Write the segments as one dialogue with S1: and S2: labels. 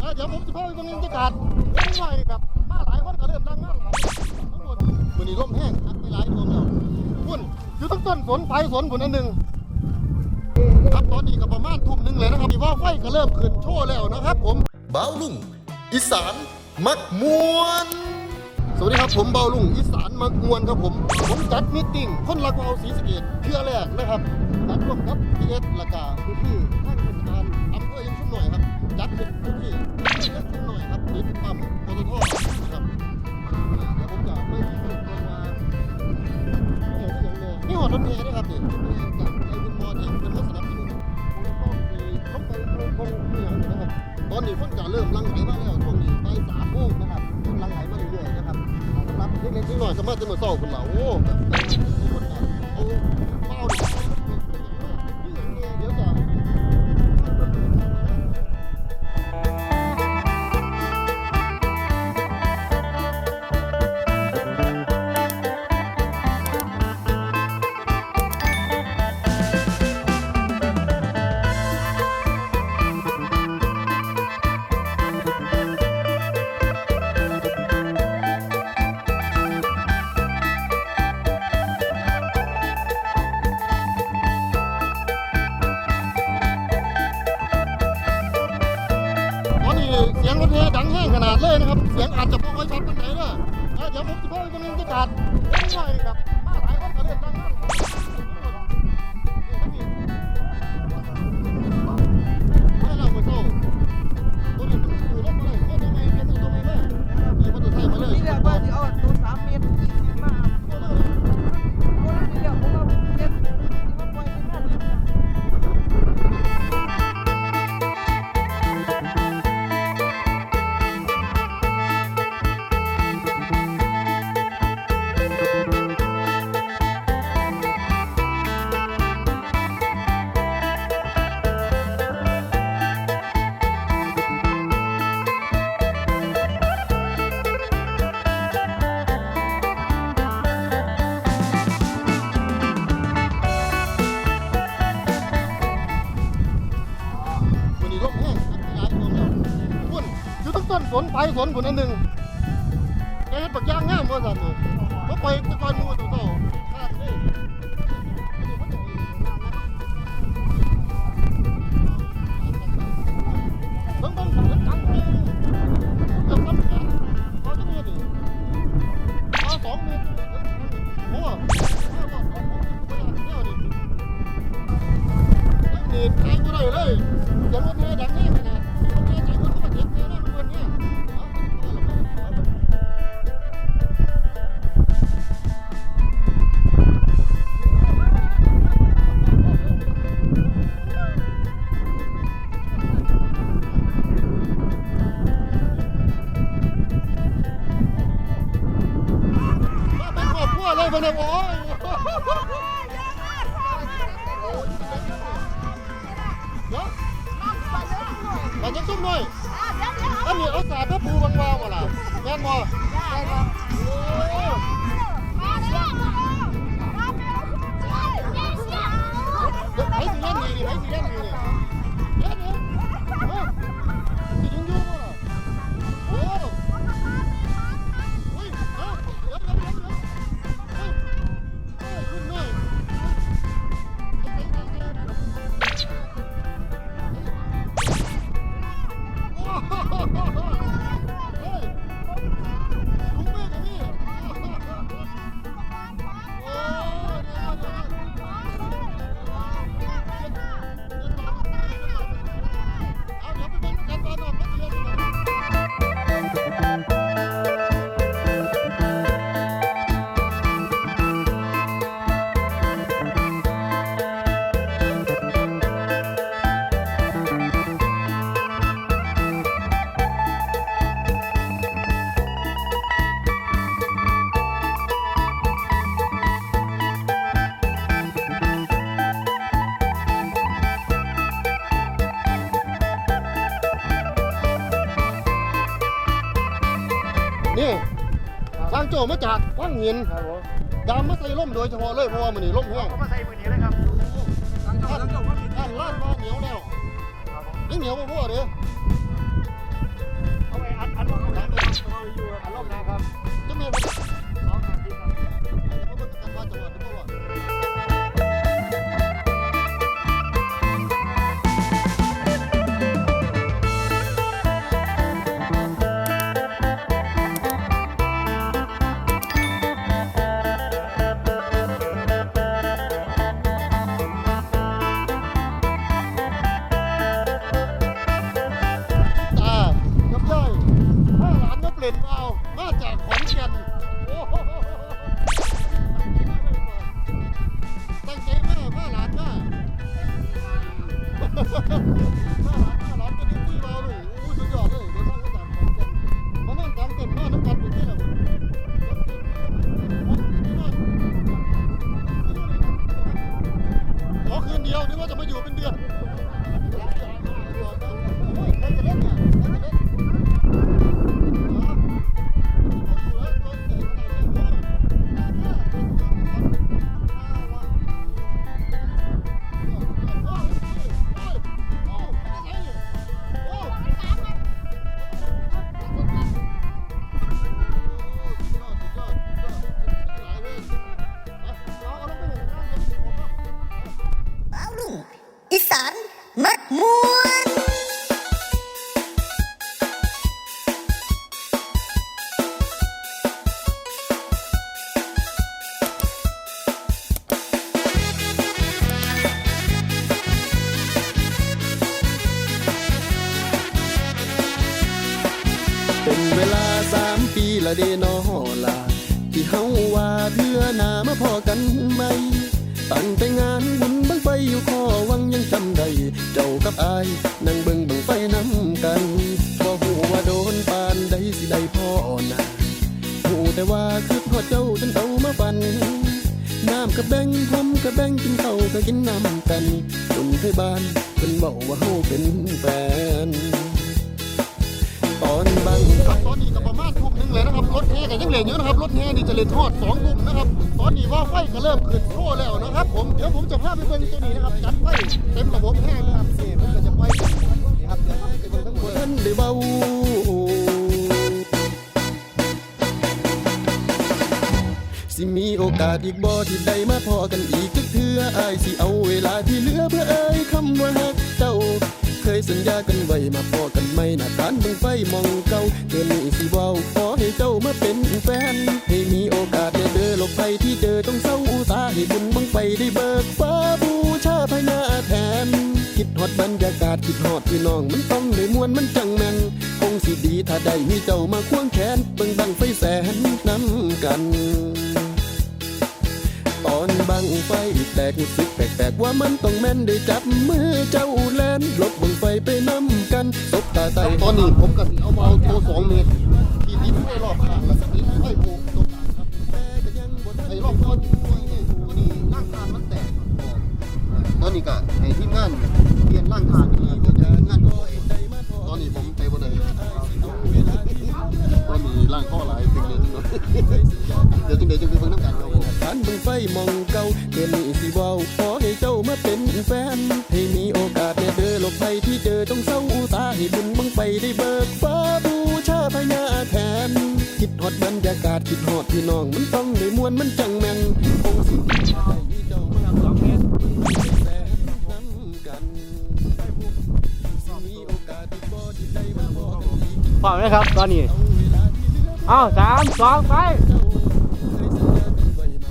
S1: เอ่อเดี๋ยวผมจะพาไปเบิ่งบรรยากาศเล็กน้อยแบบมาหลายคนก็เริ่มตั้งมาหลายทั้งหมดวันนี้ร่มแห้งอัดไปหลายรวมแล้วพุ่นอยู่ทั้งต้นฝนไฟฝนผลอันหนึ่งครับตอนนี้ก็ประมาณทุ่มหนึงเลยนะครับที่ว่าไฟก็เริ่มขึ้นโชว์แล้วนะครับ ผมเบาลุงอีสานมักมวนสวัสดีครับผมเบาลุงอีสานมักมวนครับผมผมจัดมิทติ้งคนรักเบาศรีสะเกดเทื่อแรกนะครับจัดร่วมกับพีเอสละกาพื้นที่ท่าน จัดเป็นพื้นที่ยังชุ่มหน่อยครับติดปั๊มปตทนะครับเดี๋ยวผมจะไม่ให้ดูตัวว่าเออที่อย่างเนี่ยนี่หัวรถเมล์ด้วยครับนี่รถเมล์จากไอ้บุญมอที่เป็นรถสนับสนุนผมก็มีเข้าไปโครงครงนี่องนะครับตอนนี้ฝนจะเริ่มลังไหลมาแล้วช่วงนี้ไปสามโมงนะครับลังไหลมาเรื่อยๆนะครับสำหรับเล็กๆน้อยๆก็มาจะมาเศร้าคนเราโอ้ ต้นฝนไฟฝนอันหนึ่ง เลยมาเนี่ยโอ้ยเดี๋ยวมันจะตุ้มหน่อยอันนี้เอาสาดพระปูบางวาวมาล่ะแม่นบ่โอ้เดี๋ยวให้สิเล่นดีดิให้สิเล่นดีดิ ทางโจมาจากวังเงิน
S2: ครับผม
S1: ดามมาใส่ร่มโดยเฉพาะเลยเพราะว่ามันนี่ร่มแห้ง
S2: ก็มาใส่มือนี้เลยครับตั้งเจ้าตั้งเจ้าว่าผิด
S1: ท่านลาดมาเหนียวแล้ว
S2: ครับผม
S1: ยังเหนียวบ่พอเด้อ มาจากขอนแก่นโอ้โหตั้งใจมากมาหลานมาม ปีละเดน
S3: อ
S4: ลาที่เฮาว่าเทื่อนามาพอกันไหมตั้งแต่งานบุญบังไฟอยู่คอวังยังจำได้เจ้ากับอายนั่งเบิ่งบังไฟน้ำกันบ่หูว่าโดนปานใดสิได้พ่อนะหูแต่ว่าคือพ่อเจ้าจนเต่ามาฟันน้ำกระแบงผมกระแบงกินเข้าก็กินน้ำกันจนไทบ้านเพิ่นบอกว่าเฮาเป็นแฟน
S1: เลยนะครับรถแห่ก็ยังเหลืออยู่นะครับรถแห่นี่จะเลยทอดสองทุ่มนะครับตอนนี้ว่าไฟก็เริ่มขึ้นโชว์แล้วนะครับ ผมเดี๋ยวผมจะพาไปเบิ่งตัวนี้นะครับจัดไฟเต็มระบบแห่นะครับนี่ผมก็จะไปนี่ครับเดี๋ยวเราไปเบิ่งทั้งหมด
S4: ท่านได้เบาสิมีโอกาสอีกบ่ที่ได้มาพอกันอีกจักเทื่ออายสิเอาเวลาที่เหลือเพื่อเอ่ยคำว่าฮักเจ้า เคยสัญญากันไว้มาพอกันไหมหน้าทานบังไฟมองเก่าเดือน ให้บุญบังไฟได้เบิกฟ้าบูชาพญาแทน คิดฮอดบรรยากาศคิดฮอดพี่น้องมันต้องได้มวนมันจังแม่นคงสิดีถ้าได้มีเจ้ามาควงแขนเบิ่งบังไฟแสนน้ำกันตอนบังไฟแตกสึกแปลกๆว่ามันต้องแม่นได้จับมือเจ้าแลนลบบังไฟไปน้ำกันตบตาไต
S1: ตอนนี้ผมก็สิเอาเอาโตสองเมตรที่ดินไว้รอบข้า นนี้ก็ให้ทีมงานเปลี่ยนร่างฐานนี้เพื่จะงานด้วยตอนนี้ผมไปบ่ได้ตอนนี้ร่างข้อหลายเป็นเลยจังเลยเดี๋ยวจังเดี๋ยวจังไปเบิ่งน้ำกันครับผม
S4: ฐานบังไฟมอง อีกพร้อมไห
S2: มครับ ตอนนี้
S4: เอาเวลาที่เหลือ
S2: อ้าวสามสองไป
S4: เจ้ามา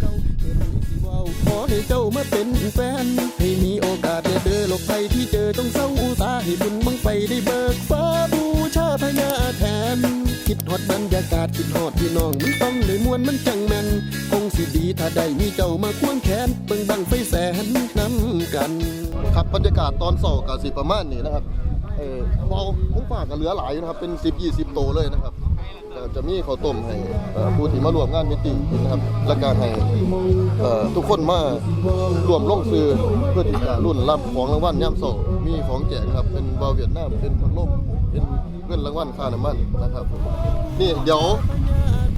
S4: เก่าเดือนนี้สิเว้าขอให้เจ้ามาเป็นแฟน ให้มีโอกาสได้เจอหลบภัยที่เจอต้องเศร้าอุตาให้บุญบังไฟได้เบิกฟ้าบูชาพญาแทน คิดฮอดบรรยากาศคิดฮอดพี่น้องมันต้องได้มวนมันจังแมนคงสิดีถ้าได้มีเจ้ามาควงแขนเบิ่งบังไฟแสนน้ำกัน
S1: ครับบรรยากาศตอนเสาร์กับสิประมาณนี้นะครับ เออเบาพุ่งฝากกับเหลือหลายอยู่นะครับ เป็น10 20โตเลยนะครับจะมีข้าวต้มให้เอ่อผู้ที่มารวมงานมิตติ้งกินนะครับและการให้เอ่อทุกคนมารวมลงซื้อเพื่อที่จะรุ่นรับของรางวัลย่ำเสมีของแจกครับเป็นบาวเวียดนามเป็นพัดลมเป็นเงินรางวัลค่าน้ำมันนะครับนี่เดี๋ยว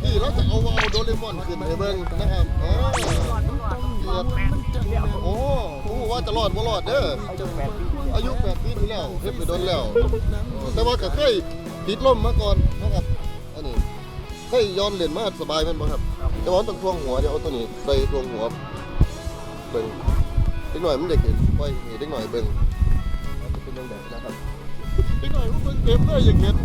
S1: นี่เราจะเอาวาลโดเรมอนขึ้นให้เบิ่งนะครับอ่าโอ้โหว่าจะรอดบ่รอดเด้อ อายุแปีที่แล้วเฮ็ดไปโดนแล้วแต่ว่าก็เคยติดลมมาก่อนนะครับอันนี้เคยย้อนเล่นมาสบายแม่นบ่ครับ แต่ว่าต้องทวงหัวเดี๋ยวเอาตัวนี้ใส่ทวงหัวเบิ่งเด็กหน่อยมันเด็กเห็นค่อยเห้เด็กหน่อยเบิ่งเป็นยังไดนะครับเด็กหน่อยมันเบิ่งเต็มเลยอย่างเห็น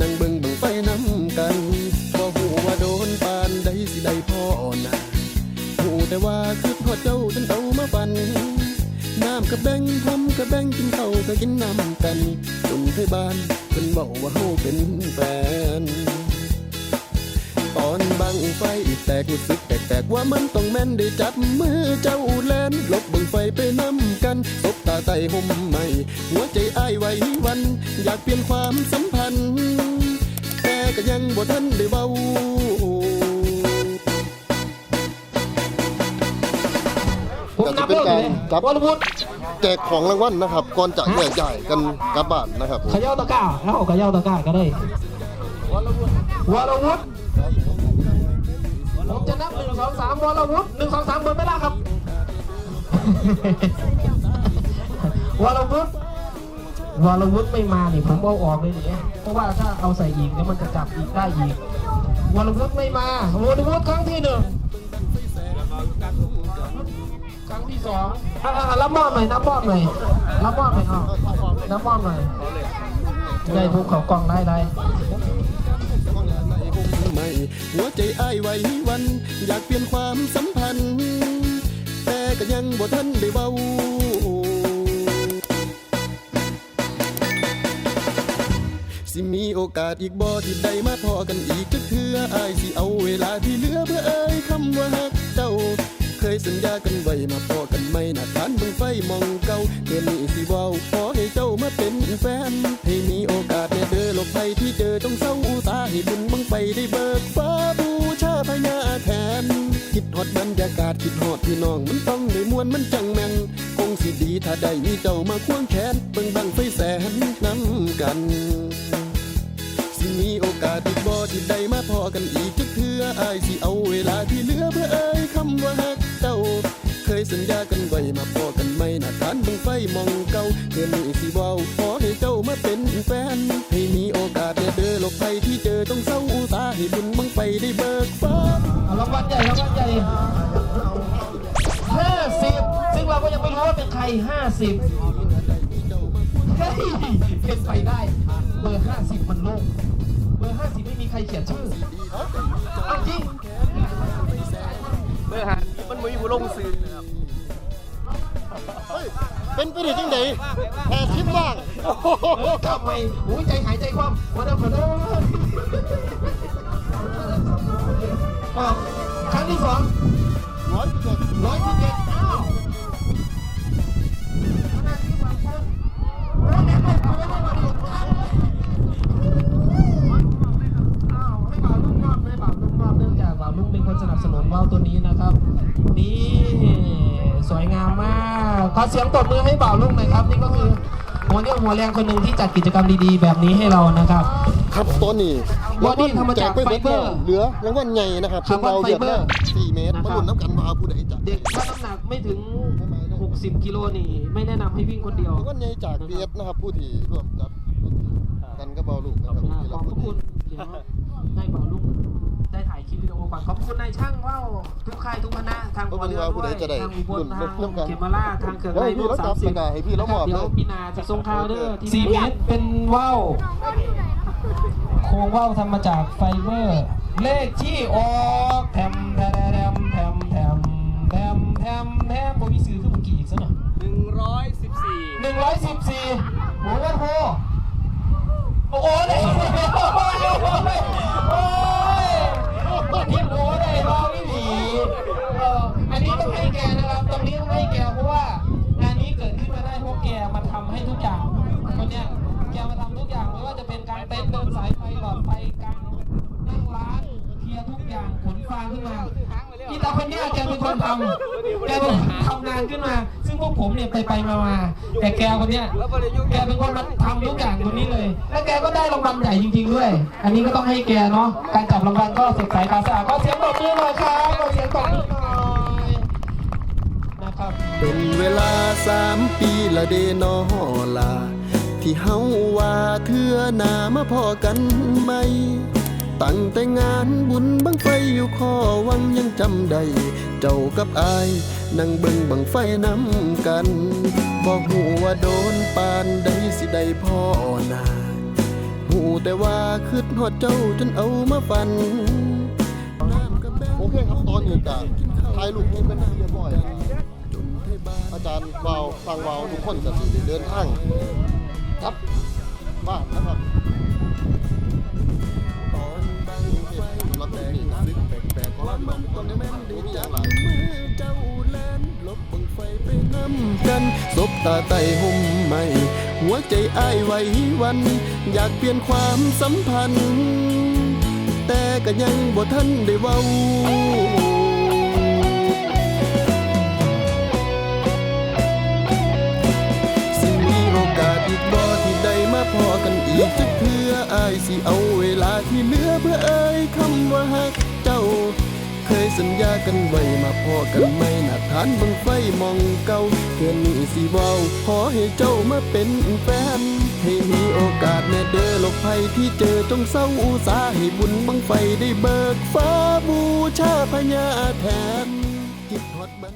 S1: นั่งเบิ่
S4: งบั
S1: ง
S4: ไฟน้ำกันบ่หูว่าโดนปานใดสิได้พ่อนะหูแต่ว่าคือพอเจ้าจนเตามาปันน้ำกระแบงทำกระแบงกินข้าก็กินน้ำกันจนไทบ้านเป็นบอกว่าเฮาเป็นแฟนตอนบังไฟแตกรู้สึกแตกๆว่ามันต้องแม่นได้จับมือเจ้าแลนลบบังไฟไปน้ำกันาไต่ห่มใหม่ หัวใจอ้ายไหววัน อยากเปลี่ยนความสัมพันธ์ แต่ก็ยังบ่ทันได้เบา
S1: ก็จะเป็นการจับ
S2: วอลวุฒิ
S1: แจกของรางวัลนะครับ ก่อนจะแยกย้ายกันกลับบ้านนะครับ
S2: เขย่าตะกร้าแล้วเอาเขย่าตะกร้าก็ได้วอลวุฒิวอลวุฒิผมจะนับหนึ่งสองสามวอลวุฒิหนึ่งสองสามเบอร์ไม่ได้ครับ วรวุฒิวรวุฒิไม่มาเนี่ผมเอาออกเลยเนี่ยเพราะว่าถ้าเอาใส่อีกเดี๋ยวมันจะจับอีกได้อีกวรวุฒิไม่มาวรวุฒิครั้งที่หนึ่งครั้งที่สองอะๆรับมอบหน่อยรับมอบหน่อยรับมอบหน่อยอะรับมอบหน่อยได้ทุกเขากล่องได้ได้
S4: หัวใจอ้ายไหววัน อยากเปลี่ยนความสัมพันธ์ แต่ก็ยังบ่ทันได้เบา สิมีโอกาสอีกบ่ที่ได้มาพอกันอีกจักเทื่ออายสิเอาเวลาที่เหลือเพื่อเอ่ยคำว่าฮักเจ้า เคยสัญญากันไว้มาพอกันไม่นาทานเบิ่งไฟมองเก่าเดือนนี้สิเว้าขอให้เจ้ามาเป็นแฟน ให้มีโอกาสแน่เด้อโลกภัยที่เจอต้องเศร้าอุตสาห์ให้บุญบังไฟได้เบิกฟ้าบูชาพญาแทนคิดฮอดบรรยากาศคิดฮอดพี่น้องมันต้องได้มวนมันจังแม่นคงสิดีถ้าได้มีเจ้ามาควงแขนเบิ่งบังไฟแสนนำกัน ที่ได้มาพอกันอีกจักเทื่ออายสิเอาเวลาที่เหลือเพื่อเอ่ยคำว่าฮักเจ้า เคยสัญญากันไว้มาพอกันไม่นาทานบังไฟมองเก่าเดือนนี้สิเว้าขอให้เจ้ามาเป็นแฟน ให้มีโอกาสแน่เด้อโลกภัยที่เจอต้องเศร้าอุตสาให้บุญบังไฟได้เบิกฟ้า
S2: รางวัลใหญ่รางวัลใหญ่ห้าสิบซึ่งเราก็ยังไม่รู้ว่าเป็นใครห้าสิบเฮ้ยเป็นไปได้ เบอร์ห้าสิบมันโล่ง บอร์ห้าสิบไม่มีใครเขียนชื่อเอาจริง
S5: เบอร์หามันมีผู้ลงซื้อนะครับ
S1: เฮ้ยเป็นไปได้จังไดแพ้ชิปว่างโอ้โห
S2: ทำไมหูใจหายใจคว่ำวันนั้นวันนั้นอ้าวครั้งที่สอง แรงคนหนึ่งที่จัดกิจกรรมดีๆ แบบนี้ให้เรานะครับ
S1: ครับตอนนี้
S2: บอดี้ทำมาจาก
S1: แไปหด
S2: ไฟเบอร์
S1: แล้วเหลือรางวัลใหญ่นะครับ
S2: คาร์บอน
S1: เราเดือด
S2: ไฟเบอร์
S1: สี่เมตร
S2: นะครั
S1: มา
S2: บ
S1: ลุ้นน้ำกันว่าผู้ใดจะ
S2: เด็กถ้าน้ำหนักไม่ถึง 60 กิโลนี่ ไม่แนะนำให้วิ่งคนเดียว
S1: รางวัลใหญ่จากพีเอสนะครับผู้ที่ร่วมจัดกันก็เบาลูกนะครับ
S2: อ่า
S1: ที่
S2: ข
S1: เรา
S2: อบพ
S1: พูด
S2: ระคุณเดี๋ยวได้บ่าวลูก ก่อนขอบคุณนายช่างว่าวทุกค่ายทุกคณะทางหัวเรือด้วยทางอุบลทางเขมราชทางเขื่อน
S1: เฮ้
S2: ไร
S1: ย
S2: ลู
S1: พี่
S2: ก
S1: เรา
S2: สา
S1: จับ
S2: มสิ
S1: ส
S2: บ
S1: กายให้พี่เรามอบ
S2: เดี๋
S1: เลย
S2: วยปีนาจะส่งข่าวเด้อที่สี่เมตรเป็นว่าวโครงว่าวทำมาจากไฟเบอร์ เลขที่ออกแถมแถมแถมแถมแถมแถมแถมผมมีซื้อขึ้นเมื่อกี้อีกสักหน่อย
S5: หนึ่งร้อยสิบสี่
S2: หนึ่งร้อยสิบสี่โอ้โหโอ้โหได้โอ้ยโอ้ยพี่โอ้ได้รองนี่ดีเอออันนี้ต้องให้แกนะครับ ตรงนี้ต้องให้แกเพราะว่างานนี้เกิดขึ้นมาได้เพราะแกมาทำให้ทุกอย่าง คนเนี้ยแกเป็นคนทำแกเป็นคนทำงานขึ้นมา ซึ่งพวกผมเนี่ยไปไปมามาแต่แกคนเนี้ยแกเป็นคนมาทำทุกอย่างตรงนี้เลย และแกก็ได้รางวัลใหญ่จริง ๆ ด้วย อันนี้ก็ต้องให้แกเนาะการจับรางวัลก็สดใสตาสาก็เสียงปรบมือหน่อยครับขอเสียงปรบมือหน่อยนะครับ
S4: เป็นเวลาสามปีละเดนอลา ที่เฮาว่าเทือหนามาพอกันไหม ตั้งแต่งานบุญบังไฟอยู่ข้อวังยังจำได้ เจ้ากับอาย นั่งเบิ่งบังไฟน้ำกัน บอกหูว่าโดนปานใดสิได้พ่อนาหูแต่ว่าคืดหอดเจ้าจนเอามาฟัน
S1: โอเคครับตอนนี้จะถ่ายรูปนี้เป็นที่เรียบร้อยอาจารย์วาวฟังวาวทุกคนจะสิเดินทางครับบ้านนะครับ
S4: แปลกๆ
S1: ขอรับมันต้นได้แม่นดีมีอยาง
S4: มือเจ้าแลนลบบังไฟไปน้ำกันศบตาไตห่มใหม่ หัวใจอ้ายไหววัน อยากเปลี่ยนความสัมพันธ์ แต่ก็ยังบ่ทันได้เว้าสิมีโอกาสอีกบ่ที่ได้มาพอกันอีกจักเพื่ออายสิเอาเวลาที่เหลือเพื่อเอ่ยคำว่าฮักเจ้า สัญญากันไว้มาพอกันไม่นาทานบังไฟมองเก่าเกินนี้สิเว้าขอให้เจ้ามาเป็นแฟน ให้มีโอกาสแน่เด้อโลกภัยที่เจอจงเศร้าอุตสาให้บุญบังไฟได้เบิกฟ้าบูชาพญาแทนจิตฮอดบัน